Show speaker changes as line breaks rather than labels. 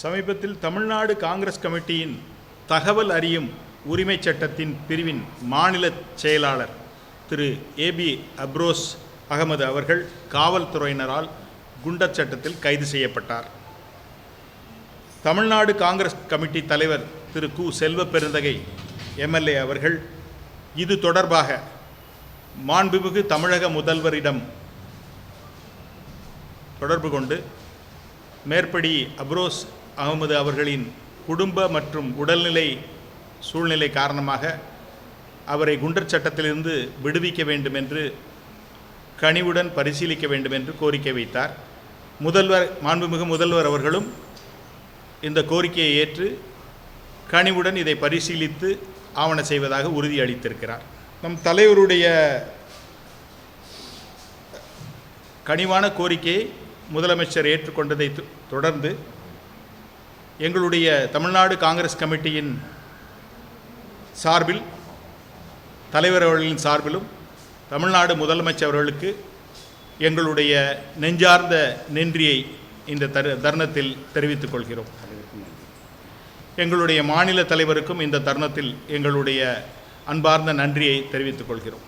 சமீபத்தில் தமிழ்நாடு காங்கிரஸ் கமிட்டியின் தகவல் அறியும் உரிமைச் சட்டத்தின் பிரிவின் மாநில செயலாளர் திரு ஏபி அப்ரோஸ் அகமது அவர்கள் காவல்துறையினரால் குண்டர் சட்டத்தில் கைது செய்யப்பட்டார். தமிழ்நாடு காங்கிரஸ் கமிட்டி தலைவர் திரு கு. செல்வ பெருந்தகை எம்எல்ஏ அவர்கள் இது தொடர்பாக மாண்புமிகு தமிழக முதல்வரிடம் தொடர்பு கொண்டு மேற்படி அப்ரோஸ் அகமது அவர்களின் குடும்ப மற்றும் உடல்நிலை சூழ்நிலை காரணமாக அவரை குண்டர் சட்டத்திலிருந்து விடுவிக்க வேண்டும் என்று கனிவுடன் பரிசீலிக்க வேண்டும் என்று கோரிக்கை வைத்தார். முதல்வர் மாண்புமிகு முதல்வர் அவர்களும் இந்த கோரிக்கையை ஏற்று கனிவுடன் இதை பரிசீலித்து ஆவண செய்வதாக உறுதியளித்திருக்கிறார் நம் தலைவருடைய கனிவான கோரிக்கையை முதலமைச்சர் ஏற்றுக்கொண்டதை தொ- தொடர்ந்து எங்களுடைய தமிழ்நாடு காங்கிரஸ் கமிட்டியின் சார்பில் தலைவர் அவர்களின் சார்பிலும் தமிழ்நாடு முதலமைச்சர் அவர்களுக்கு எங்களுடைய நெஞ்சார்ந்த நன்றியை இந்த தரு தருணத்தில் தெரிவித்துக் கொள்கிறோம். எங்களுடைய மாநில தலைவருக்கும் இந்த தருணத்தில் எங்களுடைய அன்பார்ந்த நன்றியை தெரிவித்துக் கொள்கிறோம்.